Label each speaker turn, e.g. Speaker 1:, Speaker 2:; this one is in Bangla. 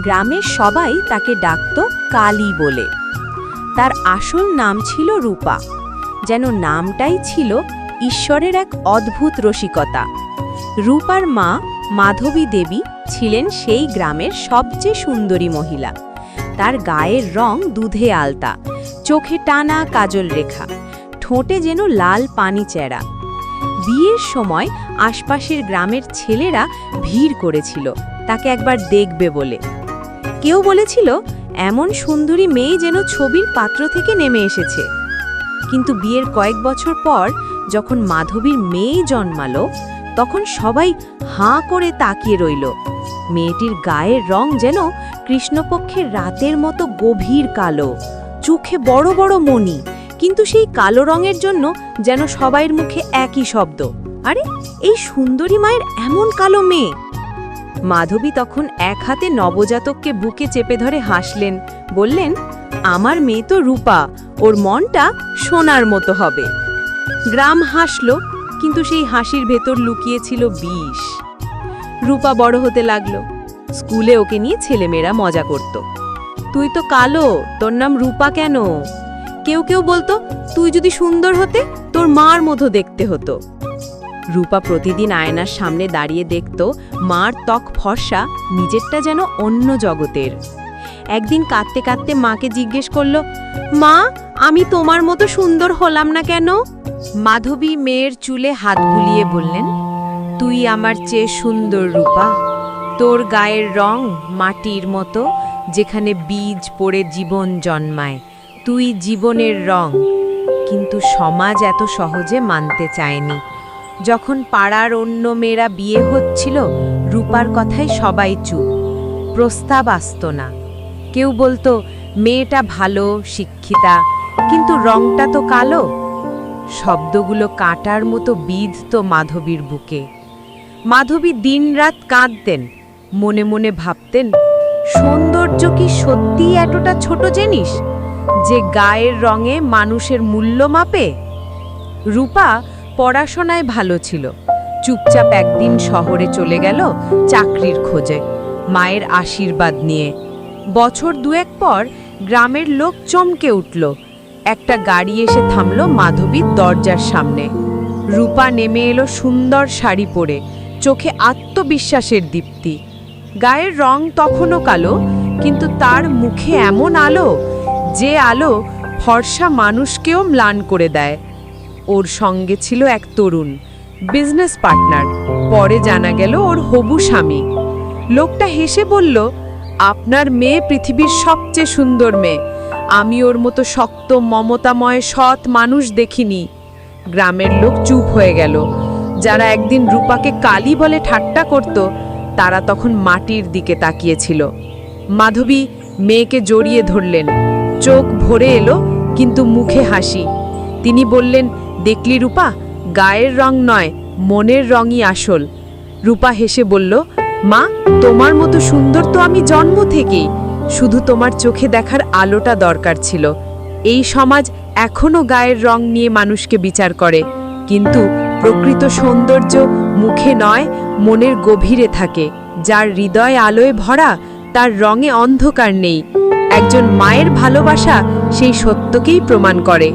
Speaker 1: গ্রামের সবাই তাকে ডাকত কালী বলে। তার আসল নাম ছিল রূপা। যেন নামটাই ছিল ঈশ্বরের এক অদ্ভুত রসিকতা। রূপার মা মাধবী দেবী ছিলেন সেই গ্রামের সবচেয়ে সুন্দরী মহিলা। তার গায়ের রং দুধে আলতা, চোখে টানা কাজল রেখা, ঠোঁটে যেন লাল পানি চেরা। বিয়ের সময় আশপাশের গ্রামের ছেলেরা ভিড় করেছিল, তাকে একবার দেখবে বলে। কেউ বলেছিল, এমন সুন্দরী মেয়ে যেন ছবির পাত্র থেকে নেমে এসেছে। কিন্তু বিয়ের কয়েক বছর পর যখন মাধবীর মেয়ে জন্মালো, তখন সবাই হাঁ করে তাকিয়ে রইল। মেয়েটির গায়ের রং যেন কৃষ্ণপক্ষের রাতের মতো গভীর কালো। চোখে বড় বড় মণি, কিন্তু সেই কালো রঙের জন্য যেন সবাইয়ের মুখে একই শব্দ। আরে, এই সুন্দরী মায়ের এমন কালো মেয়ে! মাধবী তখন এক হাতে নবজাতককে বুকে চেপে ধরে হাসলেন, বললেন, আমার মেয়ে তো রূপা, ওর মনটা সোনার মতো হবে। গ্রাম হাসল, কিন্তু সেই হাসির ভেতর লুকিয়েছিল বিষ। রূপা বড় হতে লাগল, স্কুলে ওকে নিয়ে ছেলেমেয়েরা মজা করত। তুই তো কালো, তোর নাম রূপা কেন? কেউ কেউ বলতো, তুই যদি সুন্দর হতে, তোর মার মতো দেখতে হতো। রূপা প্রতিদিন আয়নার সামনে দাঁড়িয়ে দেখত, মার ত্বক ফর্সা, নিজেরটা যেন অন্য জগতের। একদিন কাঁদতে কাঁদতে মাকে জিজ্ঞেস করল, মা, আমি তোমার মতো সুন্দর হলাম না কেন? মাধবী মেয়ের চুলে হাত বুলিয়ে বললেন, তুই আমার চেয়ে সুন্দর রূপা। তোর গায়ের রং মাটির মতো, যেখানে বীজ পড়ে জীবন জন্মায়। তুই জীবনের রং। কিন্তু সমাজ এত সহজে মানতে চায়নি। যখন পাড়ার অন্য মেয়েরা বিয়ে হচ্ছিল, রূপার কথায় সবাই চুপ। প্রস্তাব আসত না। কেউ বলতো, মেয়েটা ভালো, শিক্ষিতা, কিন্তু রংটা তো কালো। শব্দগুলো কাটার মতো বিধত মাধবীর বুকে। মাধবী দিনরাত কাঁদতেন, মনে মনে ভাবতেন, সৌন্দর্য কি সত্যিই এতটা ছোট জিনিস? যে গায়ের রঙে মানুষের মূল্য মাপে? রূপা পড়াশোনায় ভালো ছিল। চুপচাপ একদিন শহরে চলে গেল চাকরির খোঁজে, মায়ের আশীর্বাদ নিয়ে। বছর দুয়েক পর গ্রামের লোক চমকে উঠল। একটা গাড়ি এসে থামল মাধবীর দরজার সামনে। রূপা নেমে এলো সুন্দর শাড়ি পরে, চোখে আত্মবিশ্বাসের দীপ্তি। গায়ের রং তখনও কালো, কিন্তু তার মুখে এমন আলো যে আলো ফর্সা মানুষকেও ম্লান করে দেয়। ওর সঙ্গে ছিল এক তরুণ বিজনেস পার্টনার পরে জানা গেল ওর হবু স্বামী। লোকটা হেসে বলল, আপনার মেয়ে পৃথিবীর সবচেয়ে সুন্দর মেয়ে। আমি ওর মতো শক্ত, মমতাময়, সৎ মানুষ দেখিনি। গ্রামের লোক চুপ হয়ে গেল। যারা একদিন রূপাকে কালী বলে ঠাট্টা করত, তারা তখন মাটির দিকে তাকিয়েছিল। মাধবী মেয়েকে জড়িয়ে ধরলেন। চোখ ভরে এলো, কিন্তু মুখে হাসি। তিনি বললেন দেখলি রূপা? গায়ের রং নয়, মনের রঙই আসল। রূপা হেসে বলল, মা, তোমার মতো সুন্দর তো আমি জন্ম থেকেই। শুধু তোমার চোখে দেখার আলোটা দরকার ছিল। এই সমাজ এখনও গায়ের রং নিয়ে মানুষকে বিচার করে। কিন্তু প্রকৃত সৌন্দর্য মুখে নয়, মনের গভীরে থাকে। যার হৃদয় আলোয় ভরা, তার রঙে অন্ধকার নেই। একজন মায়ের ভালোবাসা সেই সত্যকেই প্রমাণ করে।